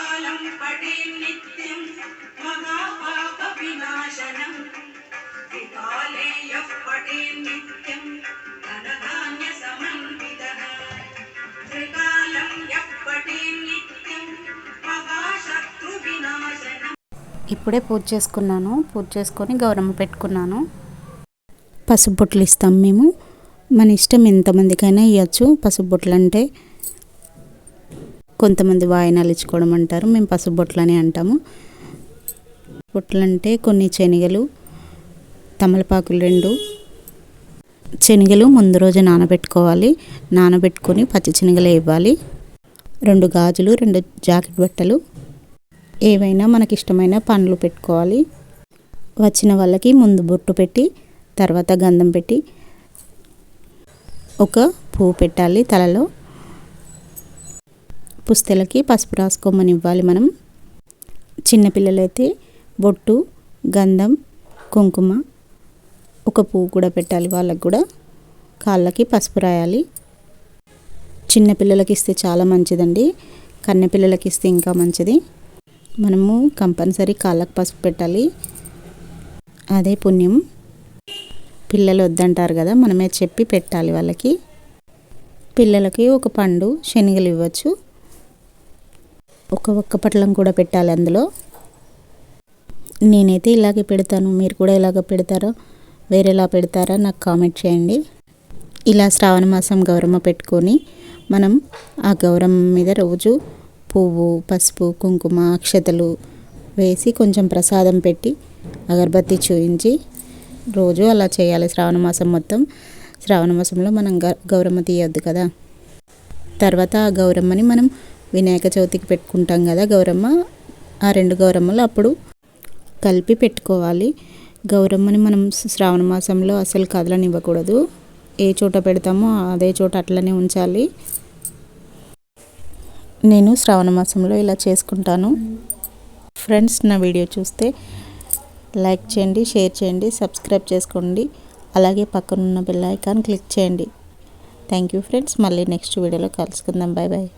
త్రికాలం పడే నిత్యం మహాపాప వినాశనం. త్రికాలే యః పడే నిత్యం ధనధాన్య సమన్వితః. త్రికాలం యః పడే నిత్యం మహాశత్రు వినాశనం. ఇప్పుడే పూజ చేసుకున్నాను. పూజ చేసుకొని గౌరమ్మ పెట్టుకున్నాను. పసుపు బొట్లు ఇస్తాం మేము. మన ఇష్టం ఎంతమందికైనా ఇవ్వచ్చు పసుపు బొట్లు అంటే కొంతమంది వాయినాలు ఇచ్చుకోవడం అంటారు. మేము పసుపు బొట్లు అని అంటాము. బొట్లు అంటే కొన్ని శనగలు తమలపాకులు రెండు. శనగలు ముందు రోజు నానబెట్టుకోవాలి. నానబెట్టుకొని పచ్చి శనగలు ఇవ్వాలి. రెండు గాజులు రెండు జాకెట్ బట్టలు. ఏవైనా మనకి ఇష్టమైన పండ్లు పెట్టుకోవాలి. వచ్చిన వాళ్ళకి ముందు బొట్టు పెట్టి తర్వాత గంధం పెట్టి ఒక పువ్వు పెట్టాలి తలలో. పుస్తెలకి పసుపు రాసుకోమని ఇవ్వాలి మనం. చిన్నపిల్లలైతే బొట్టు గంధం కుంకుమ ఒక పువ్వు కూడా పెట్టాలి వాళ్ళకు కూడా. కాళ్ళకి పసుపు రాయాలి. చిన్నపిల్లలకి ఇస్తే చాలా మంచిదండి. కన్నెపిల్లలకి ఇస్తే ఇంకా మంచిది. మనము కంపల్సరీ కాళ్ళకు పసుపు పెట్టాలి. అదే పుణ్యం. పిల్లలు వద్దంటారు కదా మనమే చెప్పి పెట్టాలి వాళ్ళకి. పిల్లలకి ఒక పండు శనగలు ఇవ్వచ్చు. ఒక ఒక్క పట్లం కూడా పెట్టాలి అందులో. నేనైతే ఇలాగే పెడతాను. మీరు కూడా ఇలాగ పెడతారో? వేరేలా పెడతారా? నాకు కామెంట్ చేయండి. ఇలా శ్రావణ మాసం గౌరమ్మ పెట్టుకొని మనం ఆ గౌరమ్మ మీద రోజు పువ్వు పసుపు కుంకుమ అక్షతలు వేసి కొంచెం ప్రసాదం పెట్టి అగరబత్తి చూయించి రోజు అలా చేయాలి శ్రావణ మాసం మొత్తం. శ్రావణ మాసంలో మనం గ గౌరమ్మ తీయొద్దు కదా. తర్వాత ఆ గౌరమ్మని మనం వినాయక చవితికి పెట్టుకుంటాం కదా గౌరమ్మ. ఆ రెండు గౌరమ్మలు అప్పుడు కలిపి పెట్టుకోవాలి. గౌరమ్మని మనం శ్రావణ మాసంలో అసలు కదలనివ్వకూడదు. ఏ చోట పెడతామో అదే చోట అట్లనే ఉంచాలి. నేను శ్రావణ మాసంలో ఇలా చేసుకుంటాను. ఫ్రెండ్స్ నా వీడియో చూస్తే లైక్ చేయండి షేర్ చేయండి సబ్స్క్రైబ్ చేసుకోండి. అలాగే పక్కనున్న బెల్ ఐకాన్ క్లిక్ చేయండి. Thank you friends. మళ్ళీ నెక్స్ట్ వీడియోలో కలుసుకుందాం. Bye bye